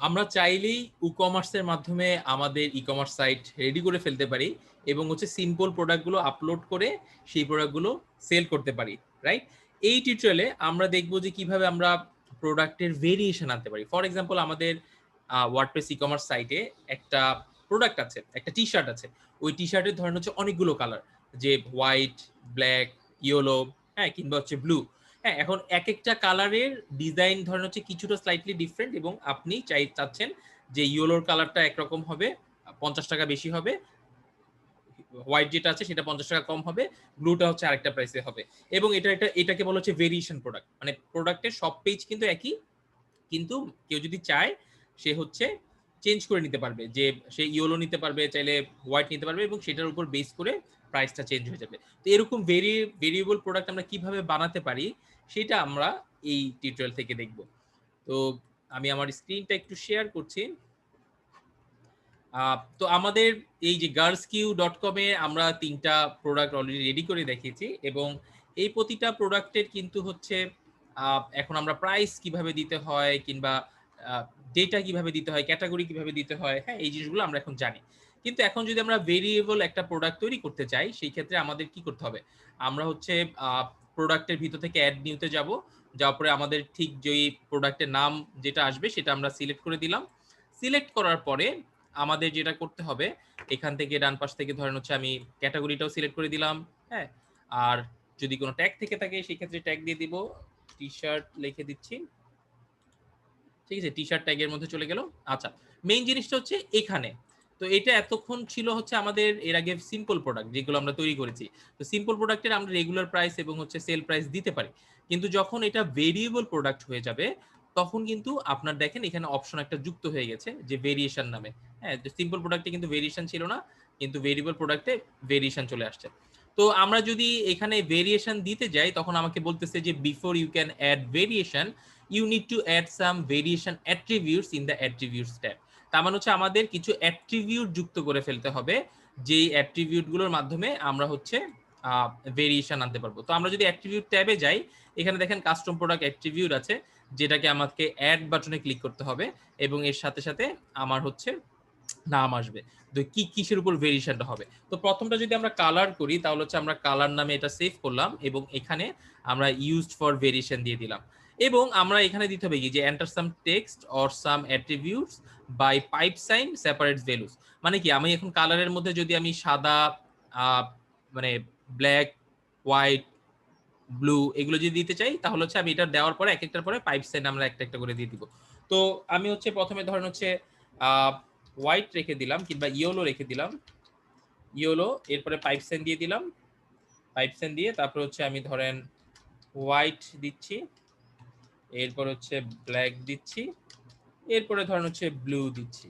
আমরা চাইলেই ই কমার্সের মাধ্যমে আমাদের ই কমার্স সাইট রেডি করে ফেলতে পারি এবং হচ্ছে সিম্পল প্রোডাক্টগুলো আপলোড করে সেই প্রোডাক্টগুলো সেল করতে পারি রাইট এই টিউটোরিয়ালে আমরা দেখব যে কীভাবে আমরা প্রোডাক্টের ভেরিয়েশন আনতে পারি। ফর এক্সাম্পল আমাদের ওয়ার্ডপ্রেস ই কমার্স সাইটে একটা প্রোডাক্ট আছে, একটা টি শার্ট আছে। ওই টি শার্টের ধরেন হচ্ছে অনেকগুলো কালার যে হোয়াইট ব্ল্যাক ইয়েলো হ্যাঁ কিংবা হচ্ছে ব্লু হ্যাঁ এখন এক একটা কালারের ডিজাইন ধরেন হচ্ছে কিছুটা স্লাইটলি ডিফারেন্ট এবং আপনি চাই, চাচ্ছেন যে ইয়েলোর কালারটা একরকম হবে, পঞ্চাশ টাকা বেশি হবে হোয়াইট যেটা আছে সেটা পঞ্চাশ টাকা কম হবে ব্লুটা হচ্ছে আরেকটা প্রাইসে হবে। এবং এটা একটা, এটাকে বলা হচ্ছে ভেরিয়েশন প্রোডাক্ট মানে প্রোডাক্টের সব পেজ কিন্তু একই, কিন্তু কেউ যদি চায়, সে হচ্ছে চেঞ্জ করে নিতে পারবে, যে সে ইয়েলো নিতে পারবে, চাইলে হোয়াইট নিতে পারবে এবং সেটার উপর বেস করে প্রাইসটা চেঞ্জ হয়ে যাবে। তো এরকম ভেরি ভেরিয়েবল প্রোডাক্ট আমরা কীভাবে বানাতে পারি সেটা আমরা এই টিউটোরিয়াল থেকে দেখব। তো আমি আমার স্ক্রিনটা একটু শেয়ার করছি। তো আমাদের এই যে গার্লস কিউ ডট কমে আমরা তিনটা প্রোডাক্ট অলরেডি রেডি করে দেখিয়েছি এবং এই প্রতিটা প্রোডাক্টের কিন্তু হচ্ছে এখন আমরা প্রাইস কীভাবে দিতে হয় কিংবা ডেটা কীভাবে দিতে হয় ক্যাটাগরি কীভাবে দিতে হয় হ্যাঁ এই জিনিসগুলো আমরা এখন জানি। কিন্তু এখন যদি আমরা ভেরিয়েবল একটা প্রোডাক্ট তৈরি করতে চাই, সেই ক্ষেত্রে আমাদের কি করতে হবে? আমরা হচ্ছে প্রোডাক্টের ভিতর থেকে অ্যাড নিউতে যাব, যাওয়ার পরে আমাদের ঠিক যেই প্রোডাক্টের নাম যেটা আসবে সেটা আমরা সিলেক্ট করে দিলাম। সিলেক্ট করার পরে আমাদের যেটা করতে হবে, এখান থেকে ডান পাশ থেকে ধরেন হচ্ছে আমি ক্যাটাগরিটাও সিলেক্ট করে দিলাম হ্যাঁ? আর যদি কোনো ট্যাগ থেকে থাকে সেই ক্ষেত্রে ট্যাগ দিয়ে দিব টি শার্ট লিখে দিচ্ছি। ঠিক আছে টি শার্ট ট্যাগের মধ্যে চলে গেল। আচ্ছা মেইন জিনিসটা হচ্ছে এখানে। তো এটা এতক্ষণ ছিল হচ্ছে আমাদের এর আগে সিম্পল প্রোডাক্ট যেগুলো আমরা তৈরি করেছি। তো সিম্পল প্রোডাক্টের আমরা রেগুলার প্রাইস এবং হচ্ছে সেল প্রাইস দিতে পারি। কিন্তু যখন এটা ভেরিয়েবল প্রোডাক্ট হয়ে যাবে, তখন কিন্তু আপনার দেখেন এখানে অপশন একটা যুক্ত হয়ে গেছে যে ভেরিয়েশন নামে। হ্যাঁ সিম্পল প্রোডাক্টে কিন্তু ভেরিয়েশন ছিল না, কিন্তু ভেরিয়েবল প্রোডাক্টে ভেরিয়েশন চলে আসছে। তো আমরা যদি এখানে ভেরিয়েশন দিতে যাই, তখন আমাকে বলতেছে যে before you can add variation you need to add some variation attributes in the attributes tab তার মানে হচ্ছে আমাদের কিছু অ্যাট্রিবিউট যুক্ত করে ফেলতে হবে, যেই অ্যাট্রিবিউটগুলোর মাধ্যমে আমরা হচ্ছে ভেরিয়েশন আনতে পারব। তো আমরা যদি অ্যাট্রিবিউট ট্যাবে যাই, এখানে দেখেন কাস্টম প্রোডাক্ট অ্যাট্রিবিউট আছে, যেটাকে আমাকে অ্যাড বাটনে ক্লিক করতে হবে এবং এর সাথে সাথে আমার হচ্ছে নাম আসবে। তো কি কিসের উপর ভেরিয়েশনটা হবে? তো প্রথমটা যদি আমরা কালার করি, তাহলে হচ্ছে আমরা কালার নামে এটা সেভ করলাম এবং এখানে আমরা ইউজড ফর ভেরিয়েশন দিয়ে দিলাম। এবং আমরা এখানে দিতে হবে কি? যে enter some text or some attributes by pipe sign separate values মানে কি? আমি এখন কালারের মধ্যে যদি আমি সাদা মানে ব্ল্যাক হোয়াইট ব্লু এগুলো যদি দিতে চাই, তাহলে হচ্ছে আমি এটা দেওয়ার পরে এক একটার পরে পাইপ সাইন আমরা একটা একটা করে দিয়ে দিব। তো আমি হচ্ছে প্রথমে ধরেন হচ্ছে হোয়াইট রেখে দিলাম কিংবা ইয়েলো রেখে দিলাম। ইয়েলো এরপরে পাইপ সাইন দিয়ে দিলাম। পাইপ সাইন দিয়ে তারপর হচ্ছে আমি ধরেন হোয়াইট দিচ্ছি। এরপর হচ্ছে ব্ল্যাক দিচ্ছি, এরপরে ধরেন হচ্ছে ব্লু দিচ্ছি,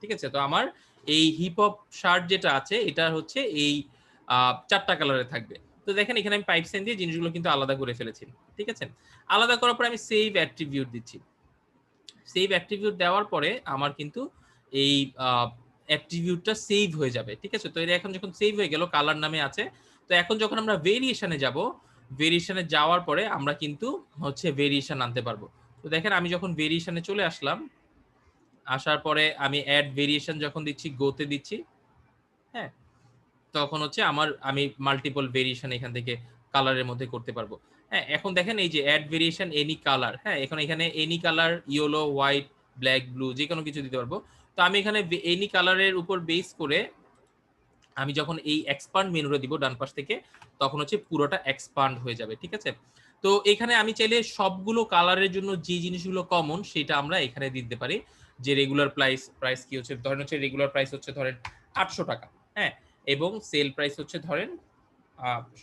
ঠিক আছে? তো আমার এই হিপ হপ শার্ট যেটা আছে, এটা হচ্ছে এই চারটা কালারে থাকবে। তো দেখেন এখানে আমি পাইপ সেন দিয়ে জিনিসগুলো কিন্তু আলাদা করে ফেলেছি, ঠিক আছে? আলাদা করার পরে আমি সেভ অ্যাট্রিবিউট দিচ্ছি। সেভ অ্যাট্রিবিউট দেওয়ার পরে আমার কিন্তু এই অ্যাট্রিবিউটটা সেভ হয়ে যাবে, ঠিক আছে? তো এটা এখন যখন সেভ হয়ে গেল কালার নামে আছে, তো এখন যখন আমরা ভেরিয়েশনে যাব ভেরিয়েশনে যাওয়ার পরে আমরা কিন্তু হচ্ছে ভেরিয়েশন আনতে পারব। তো দেখেন, আমি যখন ভেরিয়েশনে চলে আসলাম, আসার পরে আমি অ্যাড ভেরিয়েশন যখন দিচ্ছি গোতে দিচ্ছি হ্যাঁ তখন হচ্ছে আমার, আমি মাল্টিপল ভেরিয়েশন এখান থেকে কালারের মধ্যে করতে পারব। হ্যাঁ এখন দেখেন এই যে অ্যাড ভেরিয়েশন এনি কালার হ্যাঁ এখন এখানে any colour yellow white black blue যে কোনো কিছু দিতে পারব। তো আমি এখানে এনি কালারের উপর বেস করে আমি যখন এই এক্সপান্ড মেনুটা দিব ডান পাশ থেকে, তখন হচ্ছে পুরোটা এক্সপান্ড হয়ে যাবে, ঠিক আছে? তো এখানে আমি চাইলে সবগুলো কালারের জন্য যে জিনিসগুলো কমন সেটা আমরা এখানে দিতে পারি। যে রেগুলার প্রাইস প্রাইস কি হচ্ছে? ধরেন হচ্ছে রেগুলার প্রাইস হচ্ছে ধরেন আটশো টাকা হ্যাঁ? এবং সেল প্রাইস হচ্ছে ধরেন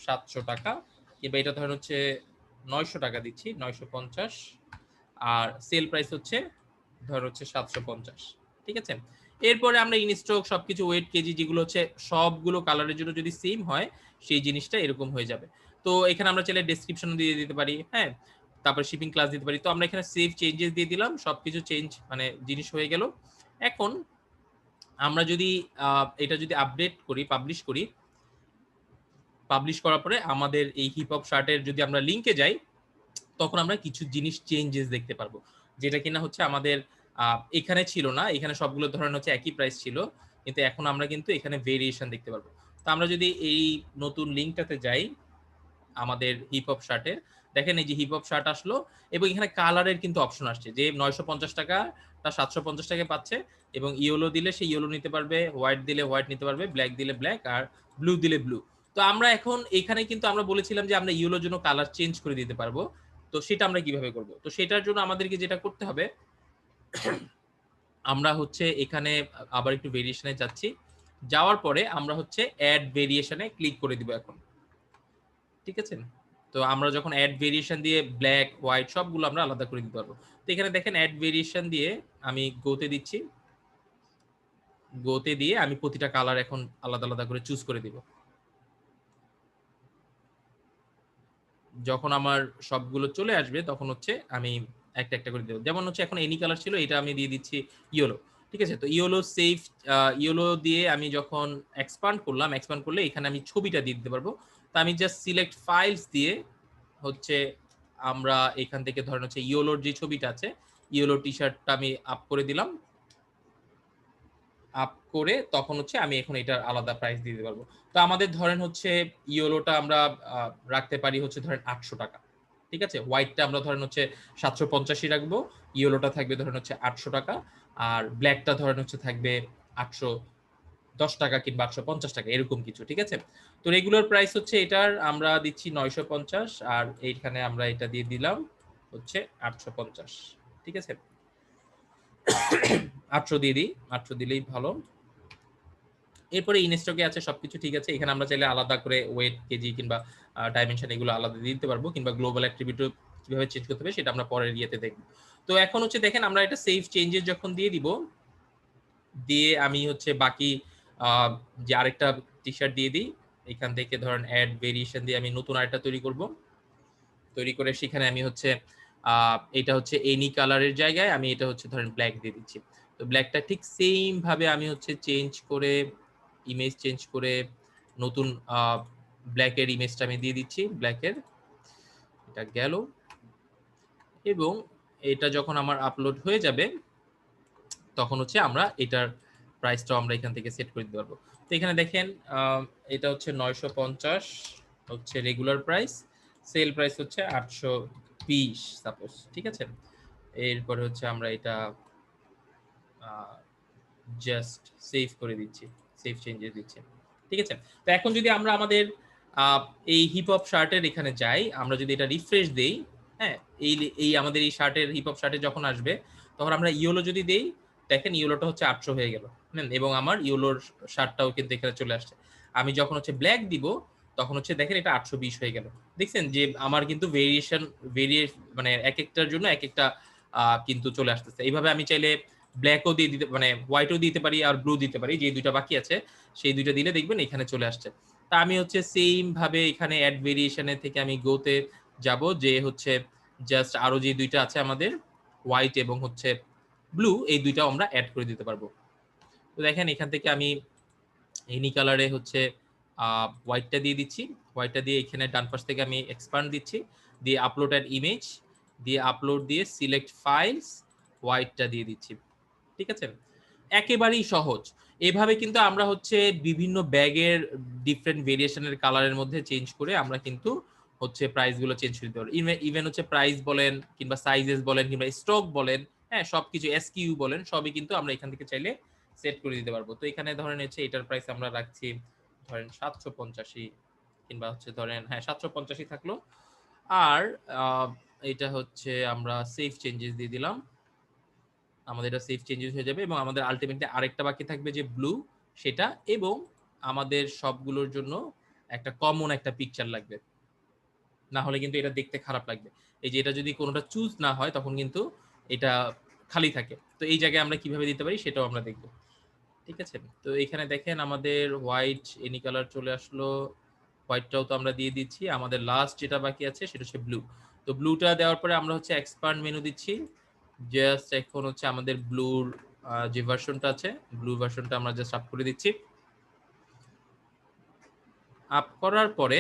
সাতশো টাকা, কিংবা এটা ধরেন হচ্ছে নয়শো টাকা দিচ্ছি, নয়শো পঞ্চাশ, আর সেল প্রাইস হচ্ছে ধর হচ্ছে সাতশো পঞ্চাশ, ঠিক আছে? এরপরে আমরা ইনস্টক সবকিছু ওয়েট কেজি যেগুলো হচ্ছে, সবগুলো কালারের জন্য যদি সেম হয়, সেই জিনিসটা এরকম হয়ে যাবে। তো এখানে আমরা চাইলে ডেসক্রিপশন দিয়ে দিতে পারি হ্যাঁ? তারপর শিপিং ক্লাস দিতে পারি। তো আমরা এখানে সেভ চেঞ্জেস দিয়ে দিলাম, সবকিছু চেঞ্জ মানে জিনিস হয়ে গেল। এখন আমরা যদি এটা যদি আপডেট করি পাবলিশ করি পাবলিশ করার পরে আমাদের এই হিপ হপ শার্টের যদি আমরা লিঙ্কে যাই, তখন আমরা কিছু জিনিস চেঞ্জেস দেখতে পারব। যেটা কিনা হচ্ছে আমাদের এখানে ছিল না। এখানে সবগুলো ধরেন হচ্ছে একই প্রাইস ছিল। কিন্তু এখন আমরা কিন্তু এখানে ভেরিয়েশন দেখতে পারব। তো আমরা যদি এই নতুন লিঙ্কটাতে যাই আমাদের হিপ হপ শার্টের দেখেন এই যে হিপ হপ শার্ট আসলো এবং এখানে কালারের কিন্তু অপশন আসছে। যে নয়শো পঞ্চাশ টাকা, তা সাতশো পঞ্চাশ টাকা পাচ্ছে এবং ইয়েলো দিলে সে ইয়েলো নিতে পারবে হোয়াইট দিলে হোয়াইট নিতে পারবে ব্ল্যাক দিলে ব্ল্যাক আর ব্লু দিলে ব্লু তো আমরা এখন এখানে কিন্তু আমরা বলেছিলাম যে আমরা ইয়েলোর জন্য কালার চেঞ্জ করে দিতে পারব। তো সেটা আমরা কীভাবে করব? তো সেটার জন্য আমাদেরকে যেটা করতে হবে আমরা হচ্ছে এখানে আবার একটু ভেরিয়েশনে যাচ্ছি। যাওয়ার পরে আমরা হচ্ছে অ্যাড ভেরিয়েশনে ক্লিক করে দিব এখন। ঠিক আছে? তো আমরা যখন অ্যাড ভেরিয়েশন দিয়ে ব্ল্যাক হোয়াইট সবগুলো আমরা আলাদা করে দিতে পারব। তো এখানে দেখেন অ্যাড ভেরিয়েশন দিয়ে আমি গোতে দিচ্ছি। গোতে দিয়ে আমি প্রতিটা কালার এখন আলাদা আলাদা করে চুজ করে দিব। যখন আমার সবগুলো চলে আসবে তখন হচ্ছে আমি একটা একটা করে দেবো। যেমন হচ্ছে এখন এনি কালার ছিল, এটা আমি দিয়ে দিচ্ছি ইয়েলো ঠিক আছে? তো ইয়েলো সেফ ইয়েলো দিয়ে আমি যখন এক্সপান্ড করলাম এক্সপান্ড করলে এখানে আমি ছবিটা দিয়ে দিতে পারব। তো আমি জাস্ট সিলেক্ট ফাইলস দিয়ে হচ্ছে আমরা এখান থেকে ধরেন হচ্ছে ইয়েলোর যে ছবিটা আছে ইয়েলো টি শার্টটা আমি আপ করে দিলাম। আপ করে তখন হচ্ছে আমি এখন এটার আলাদা প্রাইস দিয়ে দিতে পারব। তো আমাদের ধরেন হচ্ছে ইয়েলোটা আমরা রাখতে পারি হচ্ছে ধরেন আটশো টাকা। ঠিক আছে? হোয়াইটটা আমরা ধরেন হচ্ছে সাতশো পঞ্চাশি রাখব। ইয়েলোটা থাকবে ধরেন হচ্ছে আটশো টাকা। আর ব্ল্যাকটা ধরেন হচ্ছে থাকবে আটশো দশ টাকা কিংবা আটশো পঞ্চাশ টাকা, এরকম কিছু, ঠিক আছে? তো রেগুলার প্রাইস হচ্ছে এটার, আমরা দিচ্ছি নয়শো পঞ্চাশ, আর এইখানে আমরা এটা দিয়ে দিলাম হচ্ছে আটশো পঞ্চাশ, ঠিক আছে? আটশো দিয়ে দিই, আটশো দিলেই ভালো। এরপরে ইনস্টকে আছে সবকিছু ঠিক আছে। এখানে আমরা চাইলে আলাদা করে ওয়েট কেজি কিংবা ডাইমেনশন এগুলো আলাদা দিয়ে দিতে পারব কিংবা গ্লোবাল অ্যাক্টিভিটি কীভাবে চেঞ্জ করতে হবে সেটা আমরা পরের ইয়েতে দেখব। তো এখন হচ্ছে দেখেন আমরা এটা সেভ চেঞ্জেস যখন দিয়ে দিব, দিয়ে আমি হচ্ছে বাকি যে আরেকটা টি শার্ট দিয়ে দিই, এখান থেকে ধরেন অ্যাড ভেরিয়েশন দিয়ে আমি নতুন আরেকটা তৈরি করব। তৈরি করে সেখানে আমি হচ্ছে এটা হচ্ছে এনি কালারের জায়গায় আমি এটা হচ্ছে ধরেন ব্ল্যাক দিয়ে দিচ্ছি। তো ব্ল্যাকটা ঠিক সেম ভাবে আমি হচ্ছে চেঞ্জ করে ইমেজ চেঞ্জ করে নতুন ব্ল্যাকের ইমেজটা আমি দিয়ে দিচ্ছি ব্ল্যাকের এটা গেল। এবং এটা যখন আমার আপলোড হয়ে যাবে, তখন হচ্ছে আমরা এটার প্রাইসটাও আমরা এখান থেকে সেট করে দিতে পারব। তো এখানে দেখেন এটা হচ্ছে নয়শো পঞ্চাশ, হচ্ছে রেগুলার প্রাইস সেল প্রাইস হচ্ছে আটশো বিশ সাপোজ ঠিক আছে? এরপরে হচ্ছে আমরা এটা জাস্ট সেভ করে দিচ্ছি। সেভ চেঞ্জেস দিচ্ছে। ঠিক আছে? তো এখন যদি আমরা আমাদের এই হিপ হপ শার্টের এখানে যাই, আমরা যদি এটা রিফ্রেশ দেই হ্যাঁ এই এই আমাদের এই শার্টের হিপ হপ শার্টে যখন আসবে, তখন আমরা ইয়েলো যদি দেই, দেখেন ইয়েলোটা হচ্ছে আটশো হয়ে গেল হ্যাঁ এবং আমার ইয়েলোর শার্টটাও কিন্তু এখানে চলে আসছে। আমি যখন হচ্ছে ব্ল্যাক দিব, তখন হচ্ছে দেখেন এটা আটশো বিশ হয়ে গেল। দেখছেন যে আমার কিন্তু ভেরিয়েশন ভেরিয়ে মানে এক একটার জন্য এক একটা কিন্তু চলে আসতেছে। এইভাবে আমি চাইলে ব্ল্যাকও দিয়ে দিতে মানে হোয়াইটও দিতে পারি আর ব্লু দিতে পারি যে দুইটা বাকি আছে, সেই দুইটা দিলে দেখবেন এখানে চলে আসছে। তা আমি হচ্ছে সেম ভাবে এখানে অ্যাড ভেরিয়েশনের থেকে আমি গোতে যাব, যে হচ্ছে জাস্ট আরও যে দুইটা আছে আমাদের হোয়াইট এবং হচ্ছে ব্লু এই দুইটাও আমরা অ্যাড করে দিতে পারব। তো দেখেন এখান থেকে আমি এনি কালারে হচ্ছে হোয়াইটটা দিয়ে দিচ্ছি। হোয়াইটটা দিয়ে এখানে ডান পাশ থেকে আমি এক্সপান্ড দিচ্ছি। দিয়ে আপলোড অ্যাড ইমেজ দিয়ে আপলোড দিয়ে সিলেক্ট ফাইলস হোয়াইটটা দিয়ে দিচ্ছি। ঠিক আছে? একেবারেই সহজ। এভাবে কিন্তু আমরা হচ্ছে বিভিন্ন ব্যাগের ডিফারেন্ট ভেরিয়েশনের কালারের মধ্যে চেঞ্জ করে আমরা কিন্তু হচ্ছে প্রাইসগুলো চেঞ্জ করে দিতে পারব ইভেন হচ্ছে প্রাইস বলেন কিংবা সাইজেস বলেন কিংবা স্টক বলেন হ্যাঁ সবকিছু এসকিউ বলেন, সবই কিন্তু আমরা এখান থেকে চাইলে সেট করে দিতে পারব। তো এখানে ধরেন হচ্ছে এটার প্রাইস আমরা রাখছি ধরেন সাতশো পঞ্চাশি কিংবা হচ্ছে ধরেন হ্যাঁ সাতশো পঞ্চাশি থাকল। আর এটা হচ্ছে আমরা সেফ চেঞ্জেস দিয়ে দিলাম। আমাদের এটা সেফ চেঞ্জেস হয়ে যাবে এবং আমাদের আলটিমেটলি আরেকটা বাকি থাকবে যে ব্লু সেটা এবং আমাদের সবগুলোর জন্য একটা কমন একটা পিকচার লাগবে। না হলে কিন্তু এটা দেখতে খারাপ লাগবে। এই যে এটা যদি কোনোটা চুজ না হয়, তখন কিন্তু এটা খালি থাকে। তো এই জায়গায় আমরা কীভাবে দিতে পারি সেটাও আমরা দেখব। ঠিক আছে? তো এখানে দেখেন আমাদের হোয়াইট এনি কালার চলে আসলো। হোয়াইটটাও তো আমরা দিয়ে দিচ্ছি। আমাদের লাস্ট যেটা বাকি আছে সেটা হচ্ছে ব্লু তো ব্লুটা দেওয়ার পরে আমরা হচ্ছে এক্সপান্ড মেনু দিচ্ছি। জাস্ট এখন হচ্ছে আমাদের ব্লুর যে ভার্সনটা আছে ব্লু ভার্সনটা আমরা জাস্ট আপ করে দিচ্ছি। আপ করার পরে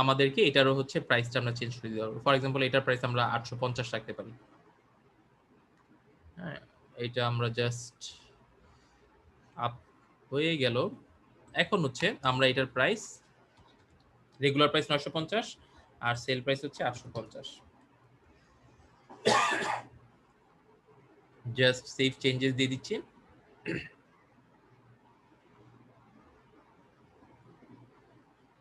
আমাদেরকে এটারও হচ্ছে প্রাইসটা আমরা চেঞ্জ করে দিতে পারব। ফর এক্সাম্পল এটার প্রাইস আমরা আটশো পঞ্চাশ রাখতে পারি। হ্যাঁ এটা আমরা জাস্ট আপ হয়ে গেল। এখন হচ্ছে আমরা এটার প্রাইস রেগুলার প্রাইস নয়শো পঞ্চাশ আর সেল প্রাইস হচ্ছে আটশো পঞ্চাশ। জাস্ট সেভ চেঞ্জেস দিয়ে দিচ্ছি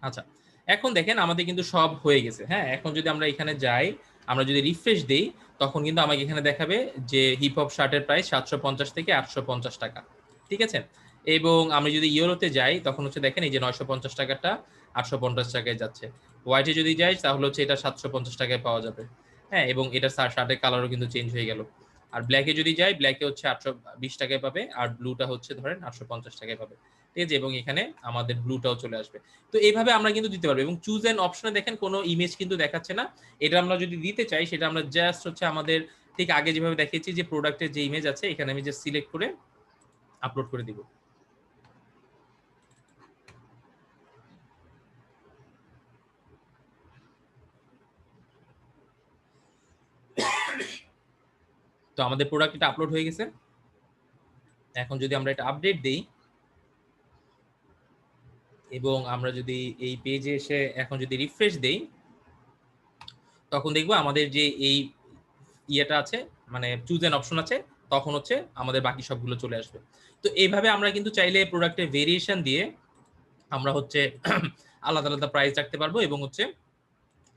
আচ্ছা এখন দেখেন আমাদের কিন্তু সব হয়ে গেছে হ্যাঁ? এখন যদি আমরা এখানে যাই, আমরা যদি রিফ্রেশ দেই, তখন কিন্তু আমাকে এখানে দেখাবে যে হিপ হপ শার্টের প্রাইস সাতশো পঞ্চাশ থেকে আটশো পঞ্চাশ টাকা, ঠিক আছে? এবং আমি যদি ইউরোতে যাই, তখন হচ্ছে দেখেন এই যে নয়শো পঞ্চাশ টাকাটা আটশো পঞ্চাশ টাকায় যাচ্ছে। হোয়াইটে যদি যাই, তাহলে হচ্ছে এটা সাতশো পঞ্চাশ টাকায় পাওয়া যাবে হ্যাঁ? এবং এটা শার্টের কালারও কিন্তু চেঞ্জ হয়ে গেল। আর ব্ল্যাকে যদি যাই ব্ল্যাকে হচ্ছে আটশো বিশ টাকায় পাবে, আর ব্লুটা হচ্ছে ধরেন আটশো পঞ্চাশ টাকায় পাবে। ঠিক আছে? এবং এখানে আমাদের ব্লুটাও চলে আসবে। তো এইভাবে আমরা কিন্তু দিতে পারব। এবং চুজ অ্যান্ড অপশনে দেখেন, কোনো ইমেজ কিন্তু দেখাচ্ছে না। এটা আমরা যদি দিতে চাই, সেটা আমরা জাস্ট হচ্ছে আমাদের ঠিক আগে যেভাবে দেখিয়েছি, যে প্রোডাক্টের যে ইমেজ আছে, এখানে আমি জাস্ট সিলেক্ট করে আপলোড করে দিব। তো আমাদের প্রোডাক্ট এটা আপলোড হয়ে গেছে। এখন যদি আমরা এটা আপডেট দিই, এবং আমরা যদি এই পেজে এসে এখন যদি রিফ্রেশ দেই, তখন দেখব আমাদের যে এই ইয়েটা আছে মানে চুজ এন অপশন আছে, তখন হচ্ছে আমাদের বাকি সবগুলো চলে আসবে। তো এইভাবে আমরা কিন্তু চাইলে প্রোডাক্টের ভেরিয়েশন দিয়ে আমরা হচ্ছে আলাদা আলাদা প্রাইস রাখতে পারব এবং হচ্ছে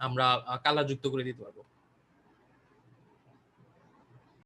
আমরা কালার যুক্ত করে দিতে পারব।